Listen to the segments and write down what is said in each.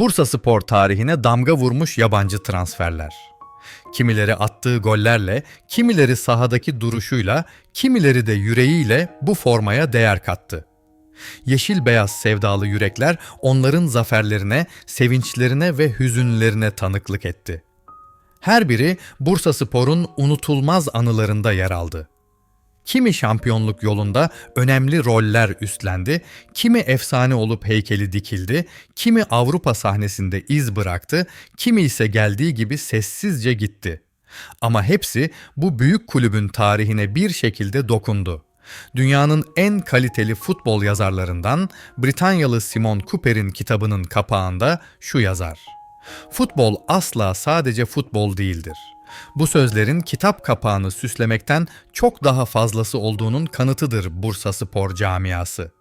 Bursa Spor tarihine damga vurmuş yabancı transferler. Kimileri attığı gollerle, kimileri sahadaki duruşuyla, kimileri de yüreğiyle bu formaya değer kattı. Yeşil beyaz sevdalı yürekler onların zaferlerine, sevinçlerine ve hüzünlerine tanıklık etti. Her biri Bursa Spor'un unutulmaz anılarında yer aldı. Kimi şampiyonluk yolunda önemli roller üstlendi, kimi efsane olup heykeli dikildi, kimi Avrupa sahnesinde iz bıraktı, kimi ise geldiği gibi sessizce gitti. Ama hepsi bu büyük kulübün tarihine bir şekilde dokundu. Dünyanın en kaliteli futbol yazarlarından Britanyalı Simon Cooper'in kitabının kapağında şu yazar. Futbol asla sadece futbol değildir. Bu sözlerin kitap kapağını süslemekten çok daha fazlası olduğunun kanıtıdır Bursa Spor camiası.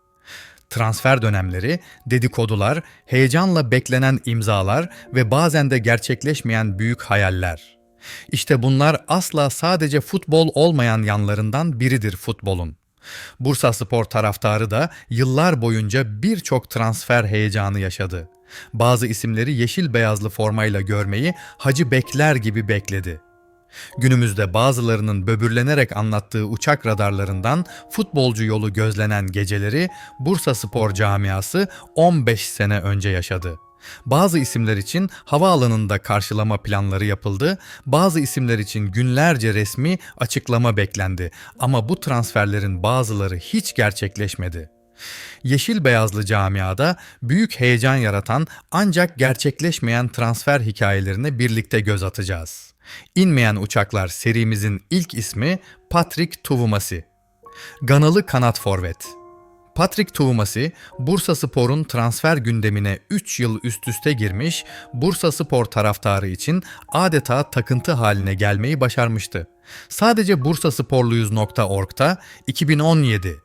Transfer dönemleri, dedikodular, heyecanla beklenen imzalar ve bazen de gerçekleşmeyen büyük hayaller. İşte bunlar asla sadece futbol olmayan yanlarından biridir futbolun. Bursa Spor taraftarı da yıllar boyunca birçok transfer heyecanı yaşadı. Bazı isimleri yeşil beyazlı formayla görmeyi Hacı Bekler gibi bekledi. Günümüzde bazılarının böbürlenerek anlattığı uçak radarlarından futbolcu yolu gözlenen geceleri Bursa Spor camiası 15 sene önce yaşadı. Bazı isimler için havaalanında karşılama planları yapıldı, bazı isimler için günlerce resmi açıklama beklendi ama bu transferlerin bazıları hiç gerçekleşmedi. Yeşil beyazlı camiada büyük heyecan yaratan ancak gerçekleşmeyen transfer hikayelerine birlikte göz atacağız. İnmeyen Uçaklar serimizin ilk ismi Patrick Tuvumasi. Ganalı kanat forvet. Patrick Tuvumasi, Bursa Spor'un transfer gündemine 3 yıl üst üste girmiş, Bursa Spor taraftarı için adeta takıntı haline gelmeyi başarmıştı. Sadece bursasporluyuz.org'da 2017,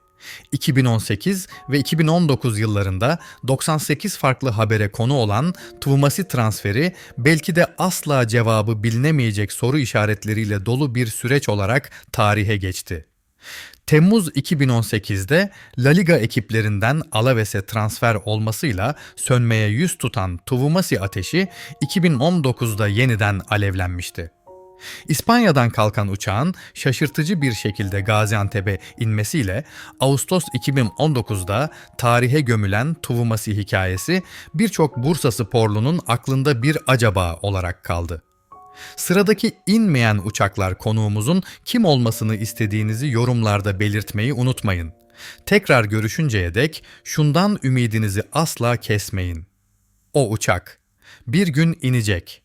2018 ve 2019 yıllarında 98 farklı habere konu olan Tuvumasi transferi belki de asla cevabı bilinemeyecek soru işaretleriyle dolu bir süreç olarak tarihe geçti. Temmuz 2018'de La Liga ekiplerinden Alaves'e transfer olmasıyla sönmeye yüz tutan Tuvumasi ateşi 2019'da yeniden alevlenmişti. İspanya'dan kalkan uçağın şaşırtıcı bir şekilde Gaziantep'e inmesiyle Ağustos 2019'da tarihe gömülen Tuvumasi hikayesi birçok Bursa sporlunun aklında bir acaba olarak kaldı. Sıradaki inmeyen uçaklar konuğumuzun kim olmasını istediğinizi yorumlarda belirtmeyi unutmayın. Tekrar görüşünceye dek şundan ümidinizi asla kesmeyin. O uçak bir gün inecek.